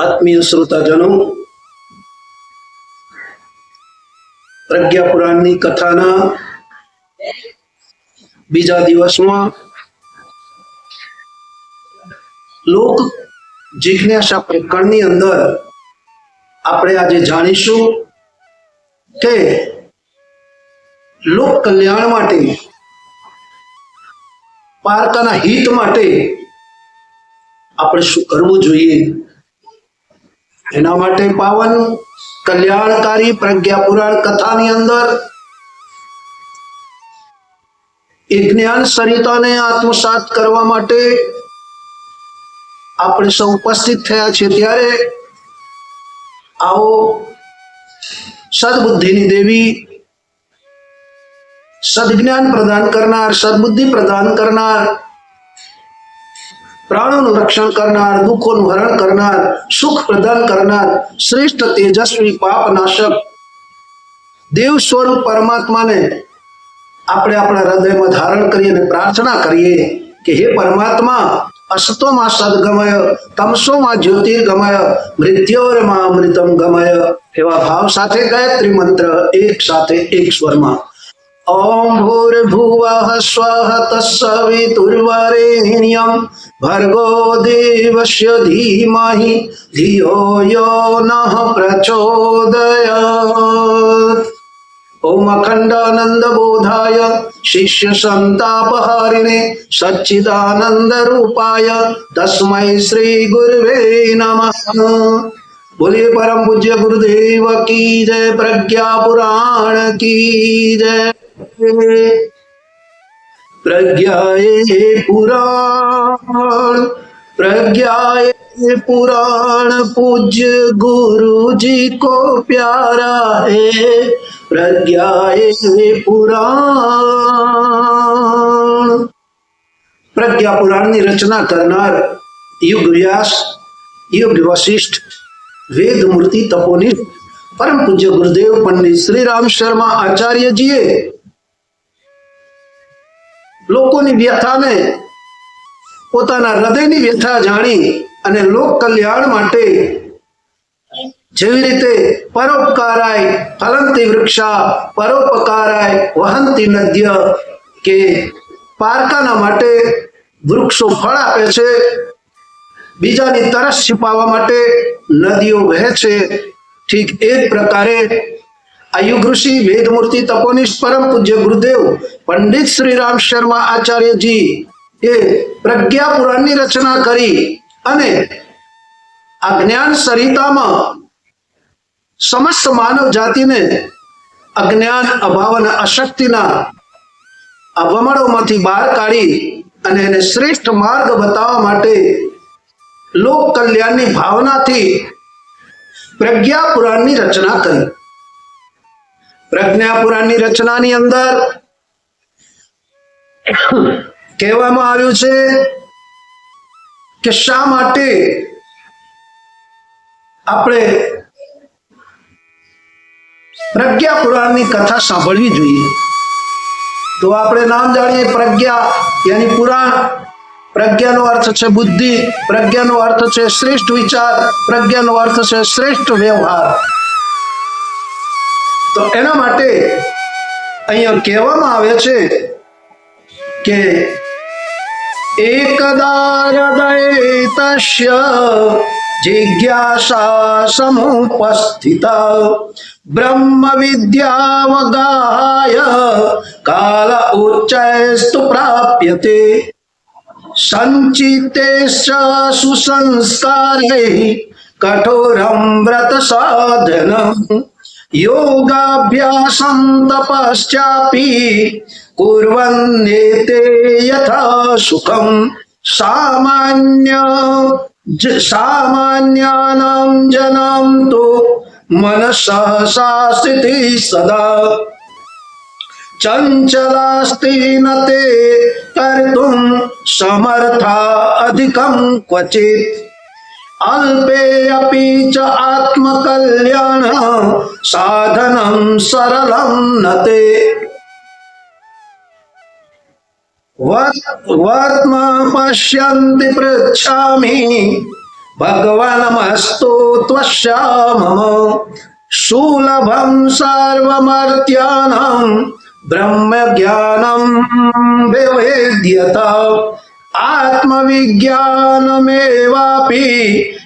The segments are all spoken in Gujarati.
આત્મીય શ્રોતાજનો પ્રજ્ઞા પુરાણની કથાના બીજા દિવસમાં લોક જિજ્ઞાસા પ્રકરણની અંદર આપણે આજે જાણીશું કે લોક કલ્યાણ માટે પારકાના હિત માટે આપણે શું કરવું જોઈએ એના માટે પાવન કલ્યાણકારી પ્રજ્ઞા પુરાણ કથાની અંદર એ જ્ઞાન સરિતાને આત્મસાત કરવા માટે આપણે સૌ ઉપસ્થિત થયા છે ત્યારે આવો સદબુદ્ધિની દેવી સદજ્ઞાન પ્રદાન કરનાર, સદબુદ્ધિ પ્રદાન કરનાર પ્રાણોનું રક્ષણ કરનાર, દુઃખોનું હરણ કરનાર, સુખ પ્રદાન કરનાર, શ્રેષ્ઠ તેજસ્વી પાપ નાશક દેવ સ્વરૂપ પરમાત્માને આપણે આપણા હૃદયમાં ધારણ કરીએ અને પ્રાર્થના કરીએ કે હે પરમાત્મા, અસતોમાં સદગમય, તમસોમાં જ્યોતિર્ગમય, મૃત્યોરમાં અમૃતમ ગમય, એવા ભાવ સાથે ગાયત્રી મંત્ર એક સાથે એક સ્વરમાં. ઓમ ભૂર્ભુવઃ સ્વઃ તત્સવિતુર્વરેણ્યં ભર્ગો દેવસ્ય ધીમહિ ધિયો યો નઃ પ્રચોદયાત ઓમ અખંડાનંદ બોધાય શિષ્ય સંતાપહારિણે સચ્ચિદાનંદ રૂપાય તસ્મૈ શ્રી ગુરવે નમઃ બોલીએ પરમ પૂજ્ય ગુરુદેવ કી જય પ્રજ્ઞા પુરાણ કી જય પ્રજ્ઞાએ પુરાણ प्रज्ञाए पुराण पूज्य गुरु जी को प्यारा है प्रज्ञाए पुराण પ્રજ્ઞા પુરાણની રચના કરનાર યુગ વ્યાસ યુગ વશિષ્ઠ વેદ મૂર્તિ તપોની પરમ પૂજ્ય ગુરુદેવ પંડિત શ્રી રામ શર્મા આચાર્યજીએ લોકોની વ્યથાને પોતાના હૃદયની વ્યથા જાણી અને લોક કલ્યાણ માટે જેવી રીતે પરોપકારાય ફલંતી વૃક્ષા, પરોપકારાય વહંતી નદ્ય કે પારકાના માટે વૃક્ષો ફળ આપે છે, બીજાની તરસ છુપાવવા માટે નદીઓ વહે છે, ઠીક એ જ પ્રકારે આયુ ઋષિ વેદમૂર્તિ તપોનિષ્ઠ પરમ પૂજ્ય ગુરુદેવ, પંડિત શ્રી રામ શર્મા આચાર્યજી એ પ્રજ્ઞા પુરાણની રચના કરી અને આ જ્ઞાન સરિતામાં સમસ્ત માનવ જાતિને અજ્ઞાન અભાવ અને અશક્તિના આ બહાર કાઢી અને એને શ્રેષ્ઠ માર્ગ બતાવવા માટે લોક કલ્યાણની ભાવનાથી પ્રજ્ઞા પુરાણની રચના કરી. પ્રજ્ઞા પુરાણની રચનાની અંદર કહેવામાં આવ્યું છે કે શા માટે આપણે પ્રજ્ઞા પુરાણની કથા સાંભળવી જોઈએ? તો આપણે નામ જાણીએ પ્રજ્ઞા, યાની પુરાણ. પ્રજ્ઞાનો અર્થ છે બુદ્ધિ, પ્રજ્ઞાનો અર્થ છે શ્રેષ્ઠ વિચાર, પ્રજ્ઞાનો અર્થ છે શ્રેષ્ઠ વ્યવહાર. તો એના માટે અહીંયા કહેવામાં આવે છે કે એકદા હૃદય તસ્ય જિજ્ઞાસા સમુપસ્થિત બ્રહ્મ વિદ્યાવગાય કાલ ઉચ્ચસ્તુ પ્રાપ્યતે સંચિતે સુસંસ્કારે કઠોરમ વ્રત સાધનમ. योगाभ्यासं तपश्चापि कुर्वन्नेते यथा सुखं। सामान्य सामान्यानां जनां तु मनसहसा स्थितिः सदा। चञ्चलास्ति न ते कर्तुं समर्था अधिकं क्वचित्। અલ્પે અપી ચ આત્મકલ્યાણ સાધનમ સરલમ નતે પશ્યંતિ વર્ત્મ પશ્યन्ति પૃચ્છામિ ભગવાનમસ્તુ ત્વશ્યામમ સુલભમ સર્વમર્ત્યાનમ બ્રહ્મ જ્ઞાનમ વિવેદ્યત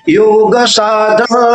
યોગ સાધન